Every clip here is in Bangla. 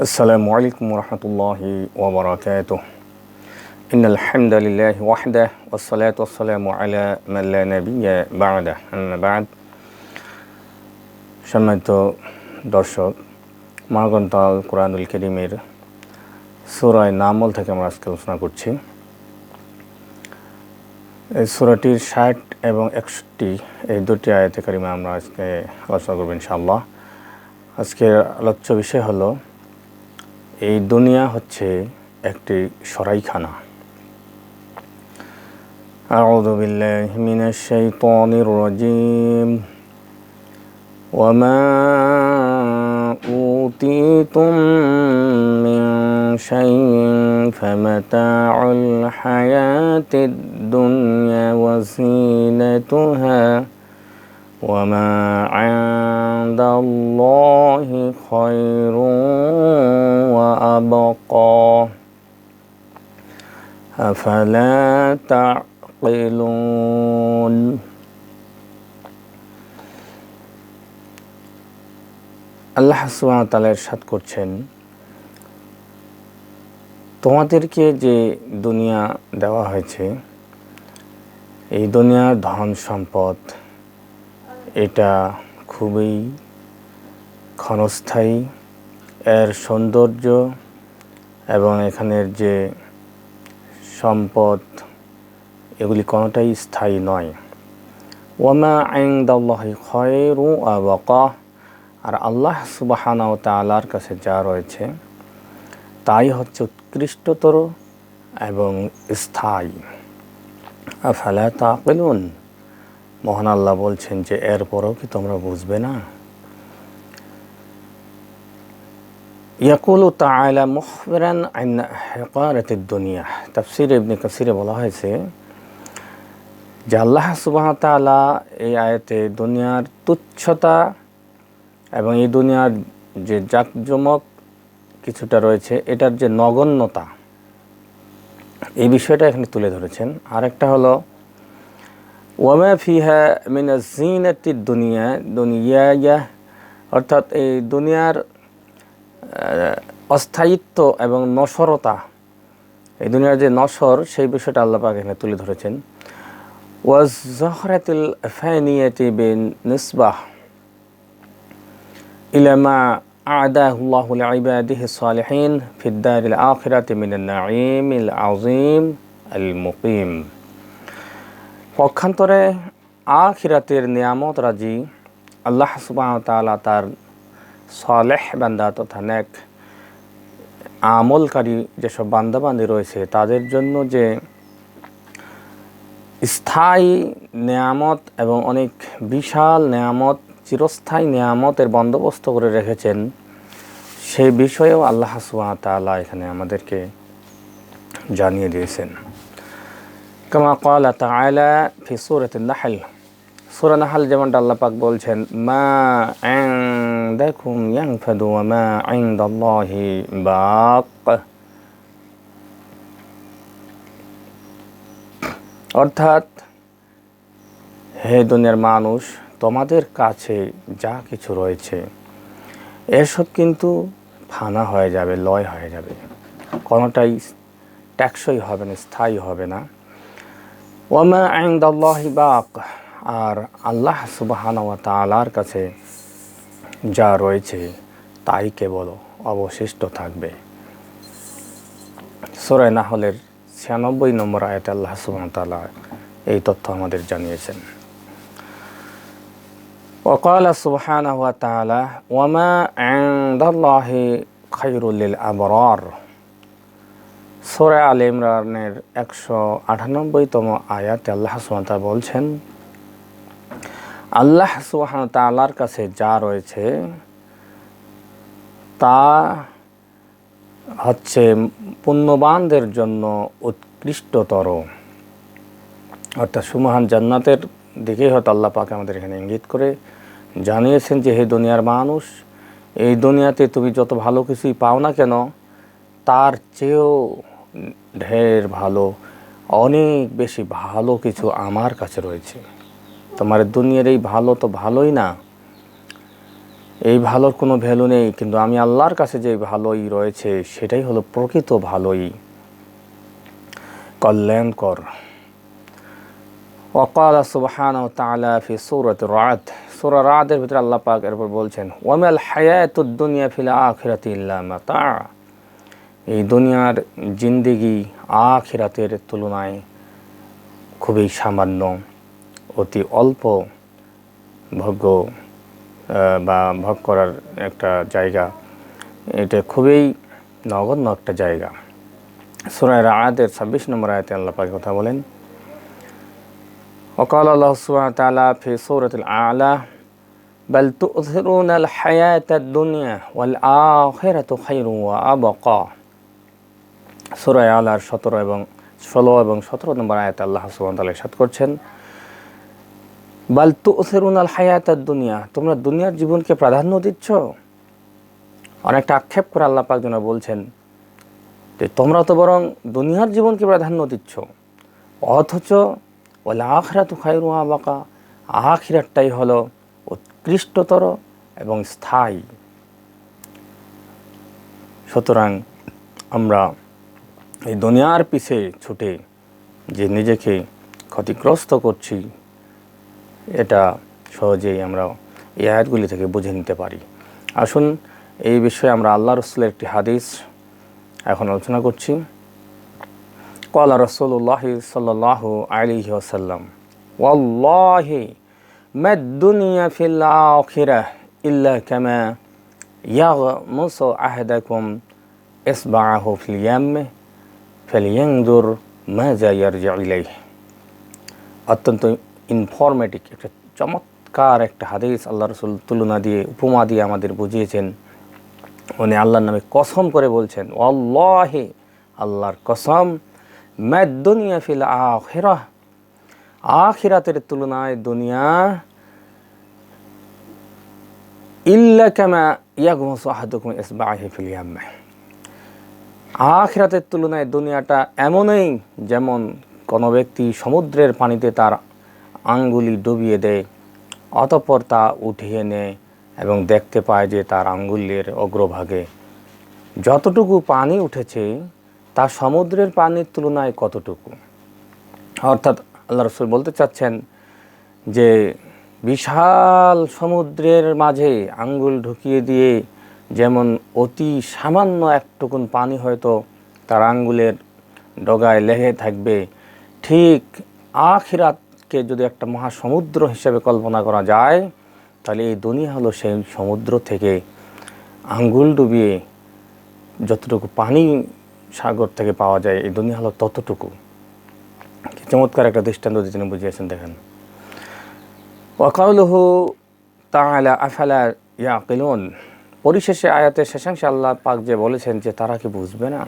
السلام عليكم ورحمة الله وبركاته إن الحمد لله وحده والصلاة والسلام على من لا نبي بعده أما بعد সম্মানিত দর্শক মহাগ্রন্থাল কোরআনুল করিমের সুরায় নামল থেকে আমরা আজকে আলোচনা করছি এই সুরাটির ষাট এবং একষট্টি এই দুটি আয়তে কারিমে আমরা আজকে আলোচনা করবো ইনশাআল্লাহ আজকের আলোচ্য বিষয় হলো এই দুনিয়া হচ্ছে একটি সরাইখানা أعوذ بالله من الشيطان الرجيم وما أوتيتم من شيء فمتاع الحياة الدنيا وزينتها وما عند الله خير وأبقى أفلا تعقلون আল্লাহ সুবহানাহু সাত করছেন তোমাদেরকে যে দুনিয়া দেওয়া হয়েছে এই দুনিয়ার ধন সম্পদ এটা খুবই ক্ষণস্থায়ী। এর সৌন্দর্য এবং এখানের যে সম্পদ, এগুলি কোনোটাই স্থায়ী নয়। ওয়ামা আইন্দাল্লাহি খয়রু আবাকা আর আল্লাহ সুবাহানা ও তালার কাছে যা রয়েছে, তাই হচ্ছে উৎকৃষ্টতর এবং স্থায়ী। আফালা তাকিলুন মহান আল্লাহ বলছেন যে, এরপরও কি তোমরা বুঝবে না? ইয়াকুলু তাআলা মুখবিরান আন হিকারাতিদ দুনিয়া। তাফসীর ইবনে কাসিরে বলা হয়েছে যে, আল্লাহ সুবহানাহু তাআলা এই আয়াতে দুনিয়ার তুচ্ছতা এবং এই দুনিয়ার যে জাকজমক কিছুটা রয়েছে, এটার যে নগণ্যতা, এই বিষয়টা এখানে তুলে ধরেছেন। আরেকটা হলো ওয়ামা ফিহা মিনা জিনাতি দুনিয়া দুনিয়া ইয়া অর্থাৎ এই দুনিয়ার অস্থায়িত্ব এবং নসরতা এই দুনিয়ার যে নসর সেই বিষয়টা আল্লাপাক এখানে তুলে ধরেছেন। ওয়াজ জহরাতিল ফানিয়াতি বিন নিসবাহ ইলামা আদাহ আল্লাহুল ইবাদিহি সালিহিন ফিদ্দারিল আখিরাতি মিনাল নাঈমিল আযীম আল মুকিম পক্ষান্তরে আখিরাতের নিয়ামত রাজি আল্লাহ সুবাহ তাআলা তার সালেহ বান্দা তথা নেক আমলকারী যেসব বান্দাবান্দি রয়েছে, তাদের জন্য যে স্থায়ী নেয়ামত এবং অনেক বিশাল নেয়ামত, চিরস্থায়ী নেয়ামতের বন্দোবস্ত করে রেখেছেন, সেই বিষয়েও আল্লাহ সুয়া তালা এখানে আমাদেরকে জানিয়ে দিয়েছেন। কামা কালা তাআলা ফি সূরাত নাহল। সূরা নাহল যেমনটা আল্লাহ পাক বলছেন, মা ইনদাকুম ইয়ানফাদু ওয়া মা ইনদাল্লাহি বাক। অর্থাৎ, হে দুনিয়ার মানুষ, তোমাদের কাছে যা কিছু রয়েছে, এসব কিন্তু ফানা হয়ে যাবে, লয় হয়ে যাবে। কোনোটাই ট্যাক্সই হবে না, স্থায়ী হবে না। ওয়ামা আইন্দাল্লাহি বাক আর আল্লাহ সুবাহানা ওয়া তালার কাছে যা রয়েছে তাই কেবল অবশিষ্ট থাকবে সোরায় নাহলের ছিয়ানব্বই নম্বর আয়াত আল্লাহ সুবাহ তালা এই তথ্য আমাদের জানিয়েছেন وقال سبحانه وتعالى وما عند الله خير للأبرار সোরা আল ইমরানের একশো আটানব্বইতম আয়াতে আল্লাহ সুহামতা বলছেন, আল্লাহ সুহান তালার কাছে যা রয়েছে তা হচ্ছে পুণ্যবানদের জন্য উৎকৃষ্টতর। অর্থাৎ সুমহান জান্নাতের দিকেই হয়তো আল্লাহ পাকে আমাদের এখানে ইঙ্গিত করে জানিয়েছেন যে, হে দুনিয়ার মানুষ, এই দুনিয়াতে তুমি যত ভালো কিছুই পাও না কেন, তার চেয়েও ঢের ভালো, অনেক বেশি ভালো কিছু আমার কাছে রয়েছে। তোমার দুনিয়ার এই ভালো তো ভালোই না। এই ভালোর কোনো ভ্যালু নেই, কিন্তু আমি আল্লাহর কাছে যে ভালোই রয়েছে, সেটাই হলো প্রকৃত ভালোই। কল্যাণকর ওকাল সুবহান ও তালা ফি সৌরত রাত সুরা রাতের ভিতরে আল্লাহ পাক এরপর বলছেন ওমেল হায়াতুদ্দুনিয়া ফিল আখিরাত ইল্লা মাতা। এই দুনিয়ার জিন্দেগি আখিরাতের তুলনায় খুবই সামান্য অতি অল্প ভোগ্য আহ, বা ভোগ করার একটা জায়গা এটা খুবই নগণ্য একটা জায়গা সুরায় আয়াতের ছাব্বিশ নম্বর আয়াতে আল্লাহ পাক কথা বলেন وقال الله سبحانه وتعالى في سورة الأعلى بل تؤثرون الحياة الدنيا والآخرة خير وأبقى সুরায় আলার সতেরো এবং ষোলো এবং সতেরো নম্বর আয়াত আল্লাহ তাআলা ইরশাদ করছেন, বাল তুসিরুন আল হায়াত দুনিয়া, তোমরা দুনিয়ার জীবনকে প্রাধান্য দিচ্ছ? অনেকটা আক্ষেপ করে আল্লাহ পাক যেন বলছেন যে, তোমরা তো বরং দুনিয়ার জীবনকে প্রাধান্য দিচ্ছ, অথচ ওলা আখরাতু খায়রু আবাকা, আখিরাতটাই হলো উৎকৃষ্টতর এবং স্থায়ী। সুতরাং আমরা এই দুনিয়ার পিছে ছুটে যে নিজেকে ক্ষতিগ্রস্ত করছি, এটা সহজেই আমরা এই আয়াতগুলি থেকে বুঝে নিতে পারি। আসুন এই বিষয়ে আমরা আল্লাহ রসুলের একটি হাদিস এখন আলোচনা করছি। কলা রসুল্লাহ সাল্লাহ আলিহি আসাল্লাম ওয়াল্লাহি মাদ্দুনিয়া ফিল আখিরাহ ইল্লা কামা ইয়াগমুসু আহাদাকুম ইসবাআহু ফিল ইয়াম্মি ফেলিয়াংদুর মাজাইয়ারজাইলাই অত্যন্ত ইনফরমেটিক একটা চমৎকার একটা হাদিস আল্লাহ রসুল তুলনা দিয়ে, উপমা দিয়ে আমাদের বুঝিয়েছেন। উনি আল্লাহর নামে কসম করে বলছেন অল্লাহে আল্লাহর কসম দুনিয়া ফিল আখেরা। আখিরাতের তুলনায় দুনিয়া ইল্লা কামা ইয়াগমসু আহাদুকুম ইসবাহি ফিল ইয়াম্মা আখিরাতের তুলনায় দুনিয়াটা এমনই যেমন কোনো ব্যক্তি সমুদ্রের পানিতে তার আঙ্গুলি ডুবিয়ে দেয়, অতঃপর তা উঠিয়ে নেয় এবং দেখতে পায় যে তার আঙ্গুলের অগ্রভাগে যতটুকু পানি উঠেছে, তা সমুদ্রের পানির তুলনায় কতটুকু? অর্থাৎ আল্লাহ রসুল বলতে চাচ্ছেন যে, বিশাল সমুদ্রের মাঝে আঙ্গুল ঢুকিয়ে দিয়ে যেমন অতি সামান্য একটুকুন পানি হয়তো তার আঙ্গুলের ডগায় লেগে থাকবে, ঠিক আখিরাতকে যদি একটা মহাসমুদ্র হিসেবে কল্পনা করা যায়, তাহলে এই দুনিয়া হলো সেই সমুদ্র থেকে আঙ্গুল ডুবিয়ে যতটুকু পানি সাগর থেকে পাওয়া যায়, এই দুনিয়া হলো ততটুকু। চমৎকার একটা দৃষ্টান্ত তিনি বুঝিয়েছেন, দেখেন। ওয়াকাউলহু তাআলা আফালা ইয়াকিলুন। পরিশেষে আয়াতের শেষাংশে আল্লাহ পাক যে বলেছেন যে তারা কি বুঝবে না?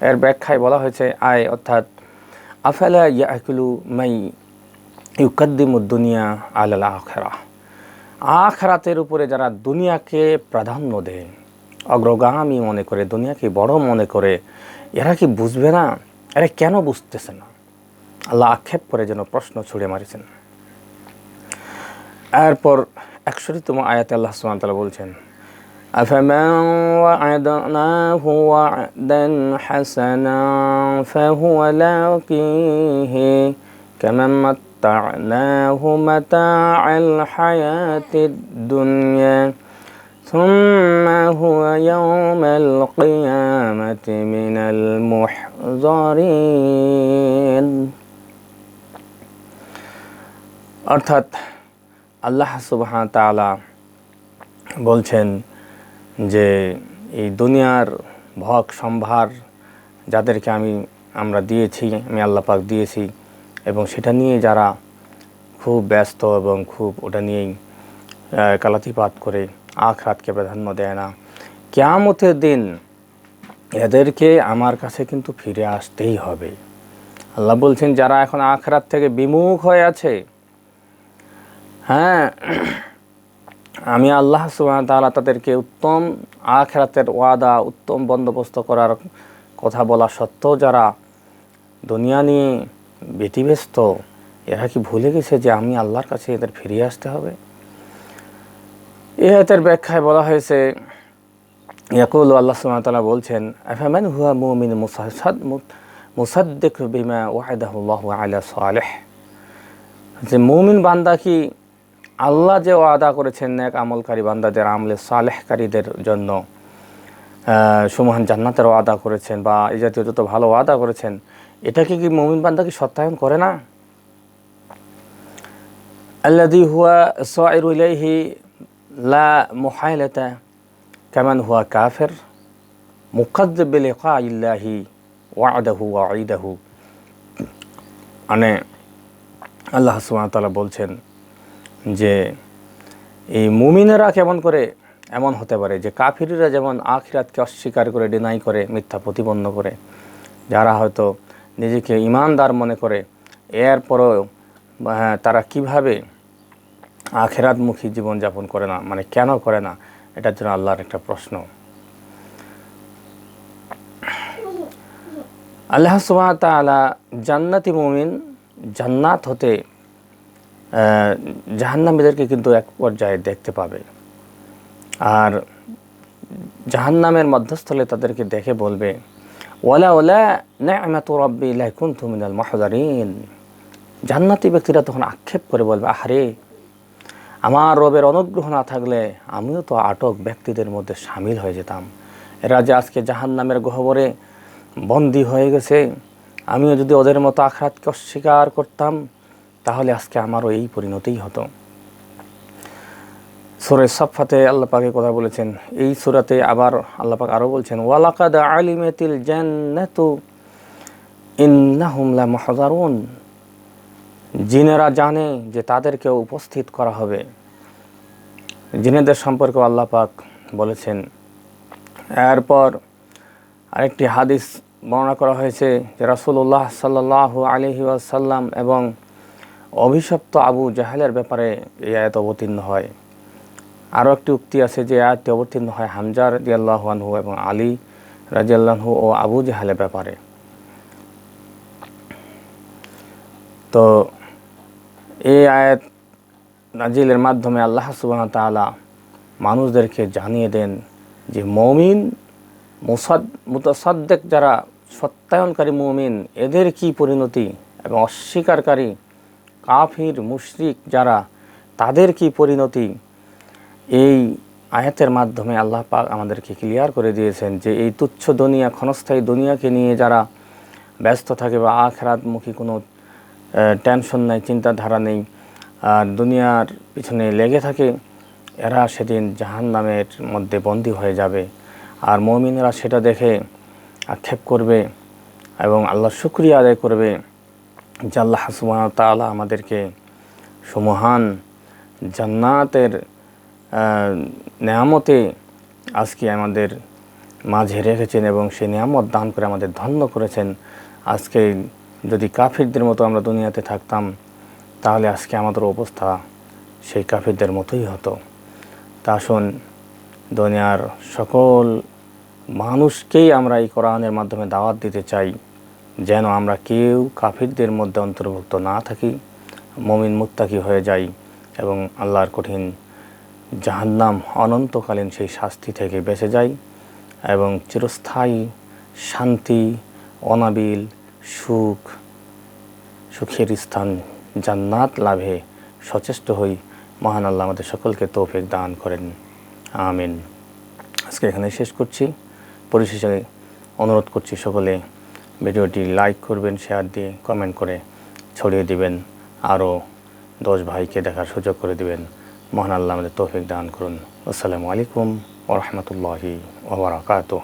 এর ব্যাখ্যায় বলা হয়েছে আয়, অর্থাৎ, আফালা ইয়াকিলু মাই ইউকাদ্দিমুদ দুনিয়া আলাল আখেরা। আখরাতের উপরে যারা দুনিয়াকে প্রাধান্য দেয় অগ্রগামী মনে করে, দুনিয়াকে বড় মনে করে, এরা কি বুঝবে না? এরা কেন বুঝতেছে না? আল্লাহ আক্ষেপ করে যেন প্রশ্ন ছুড়ে মারিছেন। এরপর একশোটিতম আয়াতে আল্লাহ সুবহানাহু তালা বলছেন أفمن وعدناه وعدا حسنا فهو لاقيه كمن متعناه متاع الحياة الدنيا ثم هو يوم القيامة من المحضرين অর্থাৎ আল্লাহ সুবহান তাআলা বলছেন যে এই দুনিয়ার ভোগ সম্ভার যাদেরকে আমি, আমরা দিয়েছি, আমি আল্লাহ পাক দিয়েছি, এবং সেটা নিয়ে যারা খুব ব্যস্ত এবং খুব ওটা নিয়েই কালাতিপাত করে আখ রাতকে প্রাধান্য দেয় না। কেয়ামতের দিন এদেরকে আমার কাছে কিন্তু ফিরে আসতেই হবে। আল্লাহ বলছেন, যারা এখন আখরাত থেকে বিমুখ হয়ে আছে হ্যাঁ আমি আল্লাহ তাআলা তাদেরকে উত্তম আখেরাতের ওয়াদা, উত্তম বন্দোবস্ত করার কথা বলা সত্ত্বেও যারা দুনিয়া নিয়ে ব্যতিব্যস্ত, এরা কি ভুলে গেছে যে আমি আল্লাহর কাছে এদের ফিরিয়ে আসতে হবে? আয়াতের ব্যাখ্যায় বলা হয়েছে, ইয়াকুল আল্লাহ ওয়া বলছেন, আফামান হুয়া মুমিন মুসাদ মুসাদ্দিক বিমা ওয়াহাদাহুল্লাহু আলা সালেহ? যে মুমিন বান্দা কি আল্লাহ যে ওয়াদা করেছেন এক আমলকারী বান্দাদের, আমলে সালেহকারীদের জন্য সুমহান জান্নাতের ওয়াদা করেছেন বা এই জাতীয় যত ভালো ওয়াদা করেছেন, এটাকে কি মমিন বান্দা কি সত্যায়ন করে না? আল্লাদি হুয়া সাইরু ইলাইহি লা মুহাইলাতা কামান হুয়া কাফির, মুকাদ্দিব বিলিকাইল্লাহি ওয়াদাহু ওয়াইদাহু মানে আল্লাহ সুবহানাহু ওয়া তাআলা বলছেন যে এই মুমিনেরা কেমন করে এমন হতে পারে যে কাফিরিরা যেমন আখিরাতকে অস্বীকার করে ডিনাই করে মিথ্যা প্রতিপন্ন করে যারা হয়তো নিজেকে ইমানদার মনে করে এরপরও হ্যাঁ, তারা কীভাবে আখেরাতমুখী জীবনযাপন করে না মানে কেন করে না এটার জন্য আল্লাহর একটা প্রশ্ন। আল্লাহ সুবাহ জান্নাতি মুমিন জান্নাত হতে জাহান্নামীদেরকে কিন্তু এক পর্যায়ে দেখতে পাবে। আর জাহান্নামের মধ্যস্থলে তাদেরকে দেখে বলবে ওলা ওলা নি'মাতু রাব্বি লা কুনতু মিনাল মুহজারিন জান্নাতি ব্যক্তিরা তখন আক্ষেপ করে বলবে, আহারে, আমার রবের অনুগ্রহ না থাকলে আমিও তো আটক ব্যক্তিদের মধ্যে সামিল হয়ে যেতাম। এরা যে আজকে জাহান্নামের গহ্বরে বন্দী হয়ে গেছে, আমিও যদি ওদের মতো আখরাতকে অস্বীকার করতাম তাহলে আজকে আমারও এই পরিণতিই হতো। সুরে সফাতে আল্লাহ পাকে কথা বলেছেন। এই সুরাতে আবার আল্লাহ পাক আরও বলছেন, ওয়ালাকাদ আলিমেতিল জান্নাতু ইন্নাহুম লা মুহজারুন জিনেরা জানে যে তাদেরকে উপস্থিত করা হবে। জিনেদের সম্পর্কে আল্লাহ পাক বলেছেন। এরপর আরেকটি হাদিস বর্ণনা করা হয়েছে যে রাসূলুল্লাহ সাল্লাল্লাহু আলাইহি ওয়াসাল্লাম এবং অভিশপ্ত আবু জাহালের ব্যাপারে এই আয়াত অবতীর্ণ হয়। আরও একটি উক্তি আছে যে আয়াতটি অবতীর্ণ হয় হামজার রাজিয়াল্লাহু আনহু এবং আলী রাজিয়াল্লাহু ও আবু জাহালের ব্যাপারে। তো এই আয়াত নাজিলের মাধ্যমে আল্লাহ সুবাহ তাআলা মানুষদেরকে জানিয়ে দেন যে মমিন, মুসাদ, মুতাসাদ্দেক যারা সত্যায়নকারী মমিন, এদের কি পরিণতি এবং অস্বীকারী কাফির, মুশরিক যারা, তাদের কি পরিণতি? এই আয়াতের মাধ্যমে আল্লাহ পাক আমাদেরকে ক্লিয়ার করে দিয়েছেন যে এই তুচ্ছ দুনিয়া, ক্ষণস্থায়ী দুনিয়াকে নিয়ে যারা ব্যস্ত থাকে বা আখরাতমুখী কোনো টেনশন নেই, চিন্তাধারা নেই, আর দুনিয়ার পিছনে লেগে থাকে, এরা সেদিন জাহান নামের মধ্যে বন্দী হয়ে যাবে। আর মমিনরা সেটা দেখে আক্ষেপ করবে এবং আল্লাহ শুক্রিয়া আদায় করবে। যে আল্লাহ তাআলা আমাদেরকে সুমহান জান্নাতের নেয়ামতে আজকে আমাদের মাঝে রেখেছেন এবং সেই নিয়ামত দান করে আমাদের ধন্য করেছেন। আজকে যদি কাফিরদের মতো আমরা দুনিয়াতে থাকতাম, তাহলে আজকে আমাদের অবস্থা সেই কাফিরদের মতোই হতো। তা আসুন, দুনিয়ার সকল মানুষকেই আমরা এই কোরআনের মাধ্যমে দাওয়াত দিতে চাই। যেন আমরা কেউ কাফিরদের মধ্যে অন্তর্ভুক্ত না থাকি, মমিন মুত্তাকি হয়ে যাই এবং আল্লাহর কঠিন জাহান্নাম অনন্তকালীন সেই শাস্তি থেকে বেঁচে যাই এবং চিরস্থায়ী শান্তি, অনাবিল সুখ, সুখের স্থান জান্নাত লাভে সচেষ্ট হই। মহান আল্লাহ আমাদের সকলকে তৌফিক দান করেন। আমিন। আজকে এখানে শেষ করছি। পরিশেষে অনুরোধ করছি সকলে ভিডিওটি লাইক করবেন, শেয়ার দিয়ে কমেন্ট করে ছড়িয়ে দিবেন। আরও দশ ভাইকে দেখার সুযোগ করে দিবেন। মহান আল্লাহ আমাদের তৌফিক দান করুন। আসসালামু আলাইকুম ওরহমতুল্লাহি ওবরাকাতুহ